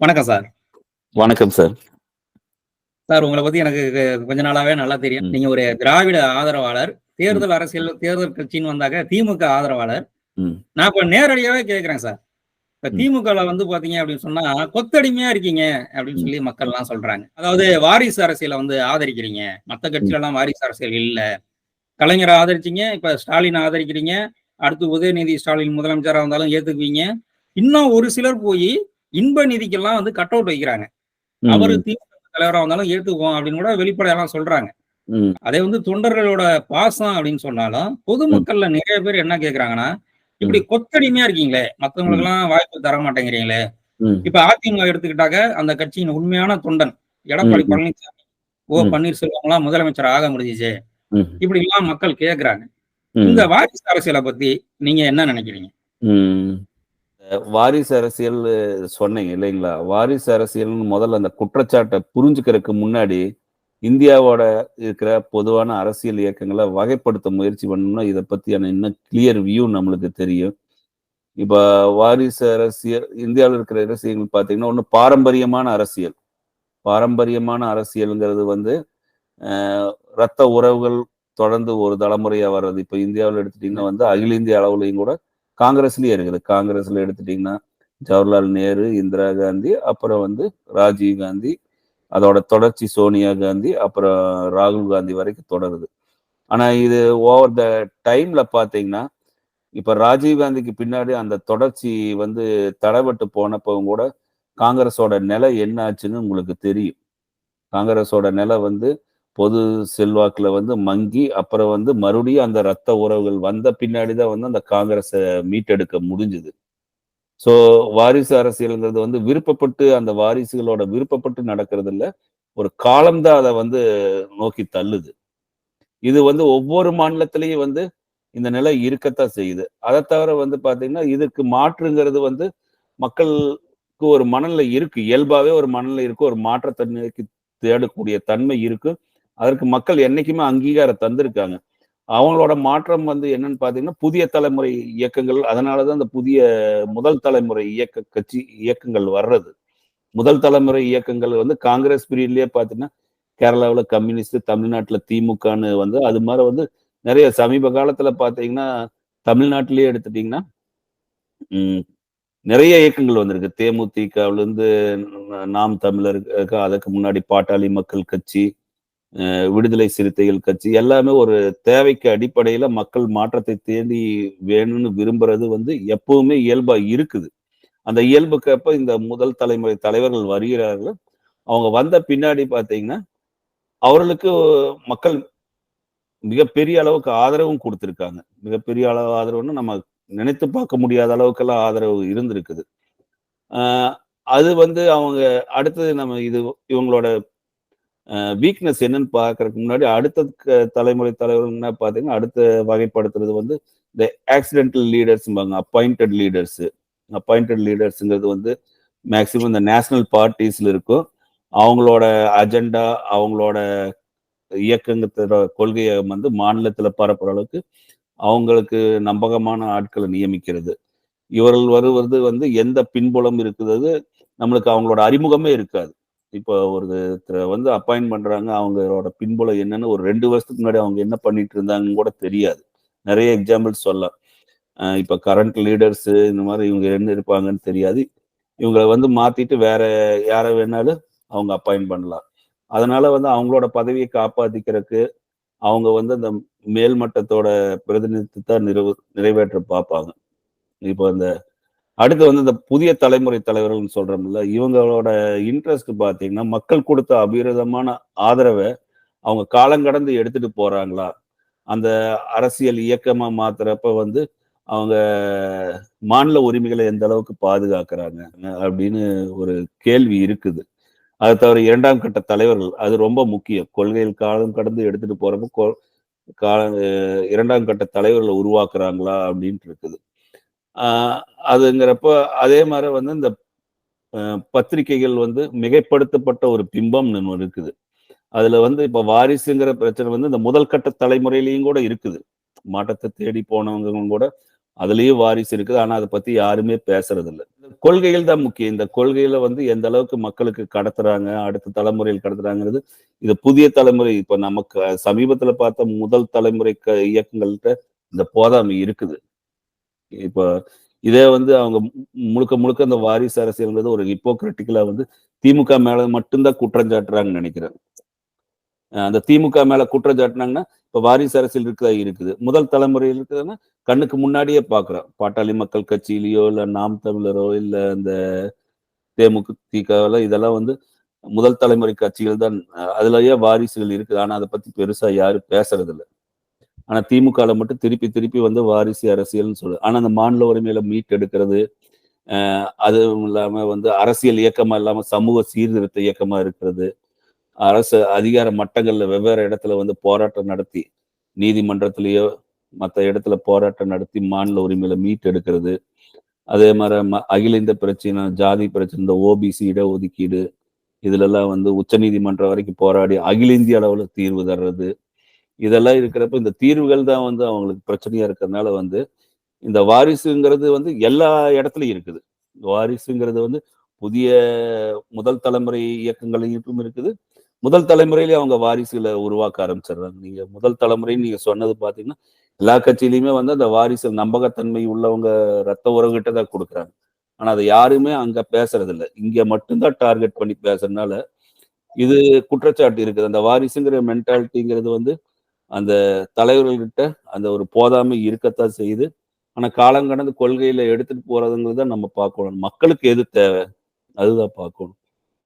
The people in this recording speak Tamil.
வணக்கம் சார். வணக்கம் சார். சார் உங்கள பத்தி எனக்கு கொஞ்ச நாளாவே நல்லா தெரியும். நீங்க ஒரு திராவிட ஆதரவாளர். தேர்தல் அரசியல் தேர்தல் கட்சின்னு வந்தாக்க திமுக ஆதரவாளர். நான் இப்ப நேரடியாவே கேட்கிறேன் சார். இப்ப ம். திமுகல வந்து பார்த்தீங்க அப்படின்னு சொன்னா, கொத்தடிமையா இருக்கீங்க அப்படின்னு. சொல்லி மக்கள்லாம் சொல்றாங்க. அதாவது வாரிசு அரசியல வந்து ஆதரிக்கிறீங்க. மத்த ம். கட்சிலலாம் வாரிசு அரசியல் இல்ல. கலைஞர ஆதரிச்சீங்க. இப்ப ஸ்டாலின ஆதரிக்கிறீங்க. அடுத்து உதயநிதி ஸ்டாலின் முதலமைச்சரா வந்தாலும் ஏத்துக்குவீங்க. இன்னும் ஒரு சிலர் போயி இன்ப நிதிக்கெல்லாம் வந்து கட் அவுட் வைக்கிறாங்க. அவரு. திமுக தலைவரா வந்தாலும் ஏத்துக்குவோம் அப்படின்னு கூட வெளிப்படையாலாம் சொல்றாங்க. அதே வந்து தொண்டர்களோட பாசம் அப்படின்னு சொன்னாலும். பொதுமக்கள்ல நிறைய பேர் என்ன கேட்கறாங்கன்னா, இப்படி. கொத்தடிமையா இருக்கீங்களே, ம். மத்தவங்களுக்கெல்லாம் வாய்ப்பு தர மாட்டேங்கிறீங்களே. இப்ப அதிமுக எடுத்துக்கிட்டாக்க, அந்த கட்சியின் உண்மையான தொண்டன். எடப்பாடி. பழனிசாமி, ஓ. ம். பன்னீர்செல்வம்லாம் முதலமைச்சர் ஆக முடிஞ்சுச்சே. ம். இப்படிலாம் மக்கள் கேட்கறாங்க. இந்த. வாரிசு அரசியல பத்தி நீங்க என்ன நினைக்கிறீங்க? வாரிசு அரசியல் சொன்னீங்க இல்லைங்களா? வாரிசு அரசியல்னு முதல்ல அந்த குற்றச்சாட்டை புரிஞ்சுக்கிறதுக்கு முன்னாடி, இந்தியாவோட இருக்கிற பொதுவான அரசியல் இயக்கங்களை வகைப்படுத்த முயற்சி பண்ணோம்னா, இதை பற்றியான இன்னும் கிளியர் வியூ நம்மளுக்கு தெரியும். இப்போ வாரிசு அரசியல் இந்தியாவில் இருக்கிற அரசியல் பார்த்தீங்கன்னா, ஒன்று பாரம்பரியமான அரசியல். பாரம்பரியமான அரசியல்ங்கிறது வந்து, ரத்த உறவுகள் தொடர்ந்து ஒரு தலைமுறையாக வர்றது. இப்போ இந்தியாவில் எடுத்துட்டிங்கன்னா வந்து, அகில இந்திய அளவுலையும் கூட காங்கிரஸ்லயே இருக்குது. காங்கிரஸ்ல எடுத்துட்டீங்கன்னா, ஜவஹர்லால் நேரு, இந்திரா காந்தி, அப்புறம் வந்து ராஜீவ் காந்தி, அதோட தொடர்ச்சி சோனியா காந்தி, அப்புறம் ராகுல் காந்தி வரைக்கும் தொடருது. ஆனா இது ஓவர் த டைம்ல பார்த்தீங்கன்னா, இப்ப ராஜீவ் காந்திக்கு பின்னாடி அந்த தொடர்ச்சி வந்து தடைபட்டு போனப்பவும் கூட, காங்கிரஸோட நிலை என்ன ஆச்சுன்னு உங்களுக்கு தெரியும். காங்கிரஸோட நிலை வந்து பொது செல்வாக்கில் வந்து மங்கி, அப்புறம் வந்து மறுபடியும் அந்த ரத்த உறவுகள் வந்த பின்னாடி தான் வந்து அந்த காங்கிரஸை மீட்டெடுக்க முடிஞ்சுது ஸோ வாரிசு அரசியல்ங்கிறது வந்து விருப்பப்பட்டு அந்த வாரிசுகளோட விருப்பப்பட்டு நடக்கிறது இல்லை ஒரு காலம்தான் அதை வந்து நோக்கி தள்ளுது. இது வந்து ஒவ்வொரு மாநிலத்திலையும் வந்து இந்த நிலை இருக்கத்தான் செய்யுது. அதை தவிர வந்து பார்த்தீங்கன்னா, இதுக்கு மாற்றுங்கிறது வந்து மக்களுக்கு ஒரு மனநிலை இருக்கு. இயல்பாகவே ஒரு மனநிலை இருக்கு. ஒரு மாற்றத்தன்மைக்கு தேடக்கூடிய தன்மை இருக்கு. அதற்கு மக்கள் என்னைக்குமே அங்கீகாரம் தந்திருக்காங்க. அவங்களோட மாற்றம் வந்து என்னன்னு பார்த்தீங்கன்னா, புதிய தலைமுறை இயக்கங்கள். அதனால தான் அந்த புதிய முதல் தலைமுறை இயக்க கட்சி இயக்கங்கள் வர்றது. முதல் தலைமுறை இயக்கங்கள் வந்து காங்கிரஸ் பீரியட்லயே பார்த்தீங்கன்னா, கேரளாவில் கம்யூனிஸ்ட், தமிழ்நாட்டில் திமுகன்னு வந்து அது மாதிரி வந்து நிறைய சமீப காலத்தில் பார்த்தீங்கன்னா, தமிழ்நாட்டிலேயே எடுத்துட்டிங்கன்னா நிறைய இயக்கங்கள் வந்திருக்கு. தேமுதிகவிலிருந்து நாம் தமிழர், அதுக்கு முன்னாடி பாட்டாளி மக்கள் கட்சி, விடுதலை சிறுத்தைகள் கட்சி எல்லாமே ஒரு தேவைக்கு அடிப்படையில மக்கள் மாற்றத்தை தேடி வேணும்னு விரும்புறது வந்து எப்பவுமே இயல்பா இருக்குது. அந்த இயல்புக்கேற்ப இந்த முதல் தலைமுறை தலைவர்கள் வருகிறார்கள். அவங்க வந்த பின்னாடி பாத்தீங்கன்னா அவர்களுக்கு மக்கள் மிகப்பெரிய அளவுக்கு ஆதரவும் கொடுத்துருக்காங்க மிகப்பெரிய அளவு ஆதரவுன்னு நம்ம நினைத்து பார்க்க முடியாத அளவுக்கெல்லாம் ஆதரவு இருந்திருக்குது. அது வந்து அவங்க அடுத்தது நம்ம இது இவங்களோட வீக்னஸ் என்னன்னு பார்க்கறதுக்கு முன்னாடி அடுத்த க தலைமுறை தலைவர்கள் என்ன பார்த்தீங்கன்னா, அடுத்த வகைப்படுத்துறது வந்து இந்த ஆக்சிடென்டல் லீடர்ஸ்ம்பாங்க. அப்பாயிண்டட் லீடர்ஸு அப்பாயிண்டட் லீடர்ஸுங்கிறது வந்து மேக்சிமம் இந்த நேஷனல் பார்ட்டிஸில் இருக்கும். அவங்களோட அஜெண்டா, அவங்களோட இயக்கங்கத்தோட கொள்கையை வந்து மாநிலத்தில் பரப்புற அளவுக்கு அவங்களுக்கு நம்பகமான ஆட்களை நியமிக்கிறது. இவர்கள் வருவது வந்து எந்த பின்புலம் இருக்கிறது, நம்மளுக்கு அவங்களோட அறிமுகமே இருக்காது. இப்போ ஒருத்தரை வந்து அப்பாயின் பண்றாங்க. அவங்களோட பின்புலம் என்னன்னு ஒரு ரெண்டு வருஷத்துக்கு முன்னாடி அவங்க என்ன பண்ணிட்டு இருந்தாங்கன்னு கூட தெரியாது. நிறைய எக்ஸாம்பிள்ஸ் சொல்லலாம். இப்போ கரண்ட் லீடர்ஸ் இந்த மாதிரி இவங்க என்ன இருப்பாங்கன்னு தெரியாது. இவங்களை வந்து மாத்திட்டு வேற யாரை வேணாலும் அவங்க அப்பாயிண்ட் பண்ணலாம். அதனால வந்து அவங்களோட பதவியை காப்பாத்திக்கிறதுக்கு, அவங்க வந்து அந்த மேல் மட்டத்தோட நிறைவு நிறைவேற்ற பார்ப்பாங்க. இப்போ இந்த அடுத்து வந்து இந்த புதிய தலைமுறை தலைவர்கள்னு சொல்றோம்ல, இவங்களோட இன்ட்ரெஸ்ட் பார்த்தீங்கன்னா, மக்கள் கொடுத்த அபிரதமான ஆதரவை அவங்க காலங்கடந்து எடுத்துட்டு போறாங்களா? அந்த அரசியல் இயக்கமா மாத்துறப்ப வந்து அவங்க மாநில உரிமைகளை எந்த அளவுக்கு பாதுகாக்கிறாங்க? அப்படின்னு ஒரு கேள்வி இருக்குது. அது தவிர இரண்டாம் கட்ட தலைவர்கள். அது ரொம்ப முக்கியம். கொள்கையில் காலம் கடந்து எடுத்துட்டு போறப்ப கொ கா 2ஆம் கட்ட தலைவர்களை உருவாக்குறாங்களா? அப்படின்ட்டு இருக்குது. அதுங்கிறப்போ அதே மாதிரி வந்து இந்த பத்திரிகைகள் வந்து மிகைப்படுத்தப்பட்ட ஒரு பிம்பம்னு ஒண்ணு இருக்குது. அதுல வந்து இப்ப வாரிசுங்கிற பிரச்சனை வந்து இந்த முதல் கட்ட தலைமுறையிலையும் கூட இருக்குது. மாற்றத்த தேடி போனவங்க கூட அதுலயும் வாரிசு இருக்குது. ஆனா அதை பத்தி யாருமே பேசுறது இல்லை கொள்கைகள் தான் முக்கியம். இந்த கொள்கையில வந்து எந்த அளவுக்கு மக்களுக்கு கடத்துறாங்க அடுத்த தலைமுறையில் கடத்துறாங்கிறது இது புதிய தலைமுறை. இப்ப நமக்கு சமீபத்துல பார்த்த முதல் தலைமுறை க- இயக்கங்கள்கிட்ட இந்த போதாமை இருக்குது. இப்போ இதே வந்து அவங்க மு- முழுக்க முழுக்க அந்த வாரிசு அரசியல்ன்றது ஒரு ஹிப்போக்ரிட்டிக்கலா வந்து திமுக மேல மட்டும்தான் குற்றம் சாட்டுறாங்கன்னு நினைக்கிறேன். அந்த திமுக மேல குற்றம் சாட்டினாங்கன்னா இப்ப வாரிசு அரசியல் இருக்குதா? இருக்குது. முதல் தலைமுறையில் இருக்குதுன்னா கண்ணுக்கு முன்னாடியே பாக்குறோம். பாட்டாளி மக்கள் கட்சியிலயோ இல்ல நாம் தமிழரோ இல்ல இந்த தேமுதிக இதெல்லாம் வந்து முதல் தலைமுறை கட்சிகள் தான். அதுலயே வாரிசுகள் இருக்குது. ஆனா அதை பத்தி பெருசா யாரும் பேசுறது இல்லை ஆனா திமுகல மட்டும் திருப்பி திருப்பி வந்து வாரிசு அரசியல்னு சொல்லு. ஆனா அந்த மாநில உரிமையில மீட் எடுக்கிறது அதுவும் இல்லாம வந்து அரசியல் இயக்கமா இல்லாம சமூக சீர்திருத்த இயக்கமா இருக்கிறது. அரசு அதிகார மட்டங்கள்ல வெவ்வேறு இடத்துல வந்து போராட்டம் நடத்தி நீதிமன்றத்திலேயோ மற்ற இடத்துல போராட்டம் நடத்தி மாநில உரிமையில மீட் எடுக்கிறது. அதே மாதிரி ம- அகில இந்த பிரச்சனை ஜாதி பிரச்சனை இந்த ஓபிசி இடஒதுக்கீடு இதுலெல்லாம் வந்து வந்து உச்சநீதிமன்றம் வரைக்கும் போராடி அகில இந்திய அளவுல தீர்வு தர்றது இதெல்லாம் இருக்கிறப்ப இந்த தீர்வுகள் தான் வந்து அவங்களுக்கு பிரச்சனையா இருக்கிறதுனால வந்து இந்த வாரிசுங்கிறது வந்து எல்லா இடத்துலையும் இருக்குது. வாரிசுங்கிறது வந்து புதிய முதல் தலைமுறை இயக்கங்களையும் இருக்குது. முதல் தலைமுறையிலே அவங்க வாரிசுகளை உருவாக்க ஆரம்பிச்சிடுறாங்க. நீங்க முதல் தலைமுறைன்னு நீங்க சொன்னது பாத்தீங்கன்னா எல்லா கட்சியிலையுமே வந்து அந்த வாரிசு நம்பகத்தன்மை உள்ளவங்க ரத்த உறவுகிட்ட தான் கொடுக்குறாங்க. ஆனா அதை யாருமே அங்க பேசுறது இல்லை இங்க மட்டும்தான் டார்கெட் பண்ணி பேசுறதுனால இது குற்றச்சாட்டு இருக்குது. அந்த வாரிசுங்கிற மென்டாலிட்டிங்கிறது வந்து அந்த தலைவர்கள்கிட்ட அந்த ஒரு போதாமை இருக்கத்தான் செய்யுது. ஆனால் காலங்கடந்து கொள்கையில் எடுத்துட்டு போறதுங்கிறத நம்ம பார்க்கணும். மக்களுக்கு எது தேவை? அதுதான் பார்க்கணும்.